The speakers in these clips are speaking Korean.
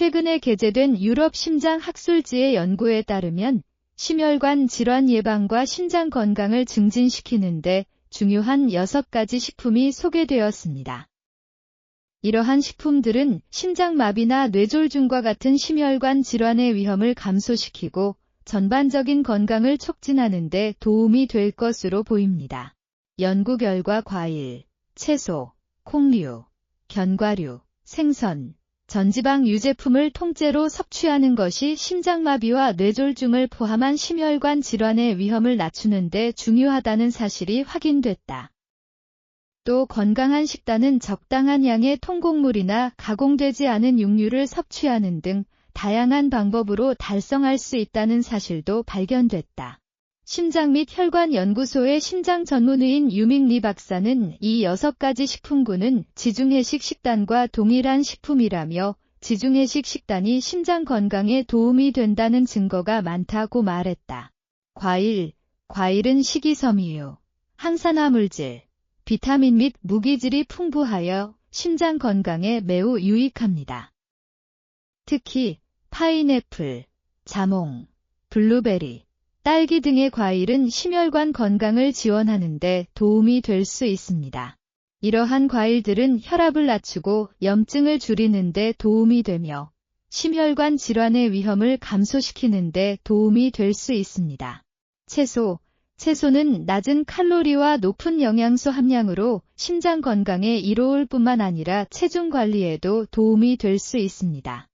최근에 게재된 유럽 심장 학술지의 연구에 따르면 심혈관 질환 예방과 심장 건강을 증진시키는데 중요한 6가지 식품이 소개되었습니다. 이러한 식품들은 심장마비나 뇌졸중과 같은 심혈관 질환의 위험을 감소시키고 전반적인 건강을 촉진하는 데 도움이 될 것으로 보입니다. 연구 결과 과일, 채소, 콩류, 견과류, 생선, 전지방 유제품을 통째로 섭취하는 것이 심장마비와 뇌졸중을 포함한 심혈관 질환의 위험을 낮추는 데 중요하다는 사실이 확인됐다. 또 건강한 식단은 적당한 양의 통곡물이나 가공되지 않은 육류를 섭취하는 등 다양한 방법으로 달성할 수 있다는 사실도 발견됐다. 심장 및 혈관 연구소의 심장 전문의인 유밍리 박사는 이 여섯 가지 식품군은 지중해식 식단과 동일한 식품이라며 지중해식 식단이 심장 건강에 도움이 된다는 증거가 많다고 말했다. 과일, 과일은 식이섬유, 항산화 물질, 비타민 및 무기질이 풍부하여 심장 건강에 매우 유익합니다. 특히 파인애플, 자몽, 블루베리, 딸기 등의 과일은 심혈관 건강을 지원하는데 도움이 될 수 있습니다. 이러한 과일들은 혈압을 낮추고 염증을 줄이는데 도움이 되며 심혈관 질환의 위험을 감소시키는데 도움이 될 수 있습니다. 채소, 채소는 낮은 칼로리와 높은 영양소 함량으로 심장 건강에 이로울 뿐만 아니라 체중 관리에도 도움이 될 수 있습니다.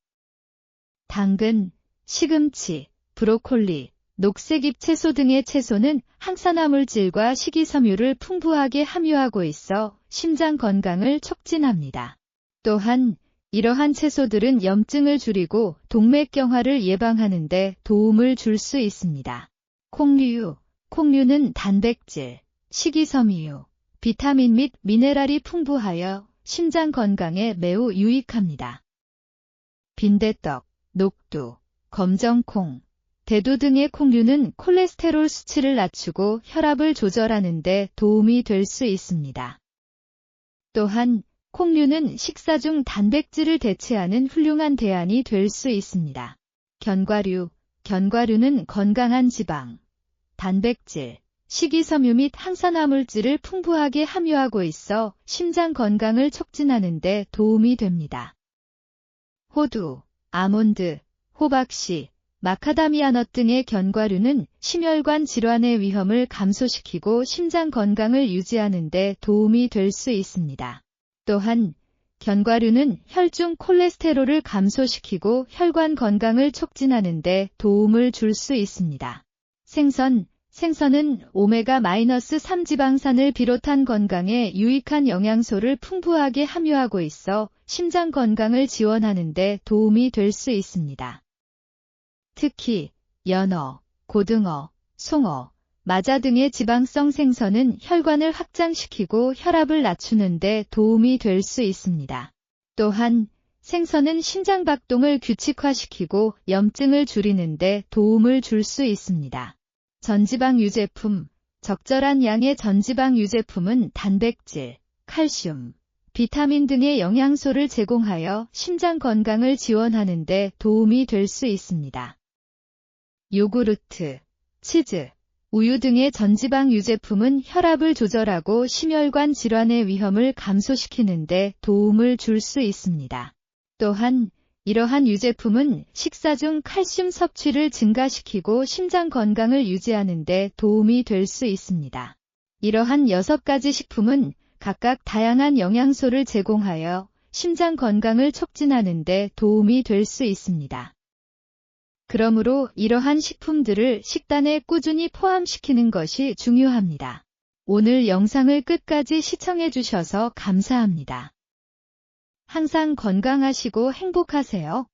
당근, 시금치, 브로콜리, 녹색잎 채소 등의 채소는 항산화물질과 식이섬유를 풍부하게 함유하고 있어 심장 건강을 촉진합니다. 또한 이러한 채소들은 염증을 줄이고 동맥경화를 예방하는데 도움을 줄 수 있습니다. 콩류, 콩류는 단백질, 식이섬유, 비타민 및 미네랄이 풍부하여 심장 건강에 매우 유익합니다. 빈대떡, 녹두, 검정콩, 대두 등의 콩류는 콜레스테롤 수치를 낮추고 혈압을 조절하는 데 도움이 될 수 있습니다. 또한 콩류는 식사 중 단백질을 대체하는 훌륭한 대안이 될 수 있습니다. 견과류, 견과류는 건강한 지방, 단백질, 식이섬유 및 항산화물질을 풍부하게 함유하고 있어 심장 건강을 촉진하는 데 도움이 됩니다. 호두, 아몬드, 호박씨, 마카다미아 넛 등의 견과류는 심혈관 질환의 위험을 감소시키고 심장 건강을 유지하는 데 도움이 될 수 있습니다. 또한 견과류는 혈중 콜레스테롤을 감소시키고 혈관 건강을 촉진하는 데 도움을 줄 수 있습니다. 생선, 생선은 오메가-3 지방산을 비롯한 건강에 유익한 영양소를 풍부하게 함유하고 있어 심장 건강을 지원하는 데 도움이 될 수 있습니다. 특히 연어, 고등어, 송어, 마자 등의 지방성 생선은 혈관을 확장시키고 혈압을 낮추는 데 도움이 될 수 있습니다. 또한 생선은 심장박동을 규칙화시키고 염증을 줄이는데 도움을 줄 수 있습니다. 전지방 유제품, 적절한 양의 전지방 유제품은 단백질, 칼슘, 비타민 등의 영양소를 제공하여 심장 건강을 지원하는 데 도움이 될 수 있습니다. 요구르트, 치즈, 우유 등의 전지방 유제품은 혈압을 조절하고 심혈관 질환의 위험을 감소시키는 데 도움을 줄 수 있습니다. 또한 이러한 유제품은 식사 중 칼슘 섭취를 증가시키고 심장 건강을 유지하는 데 도움이 될 수 있습니다. 이러한 6가지 식품은 각각 다양한 영양소를 제공하여 심장 건강을 촉진하는 데 도움이 될 수 있습니다. 그러므로 이러한 식품들을 식단에 꾸준히 포함시키는 것이 중요합니다. 오늘 영상을 끝까지 시청해 주셔서 감사합니다. 항상 건강하시고 행복하세요.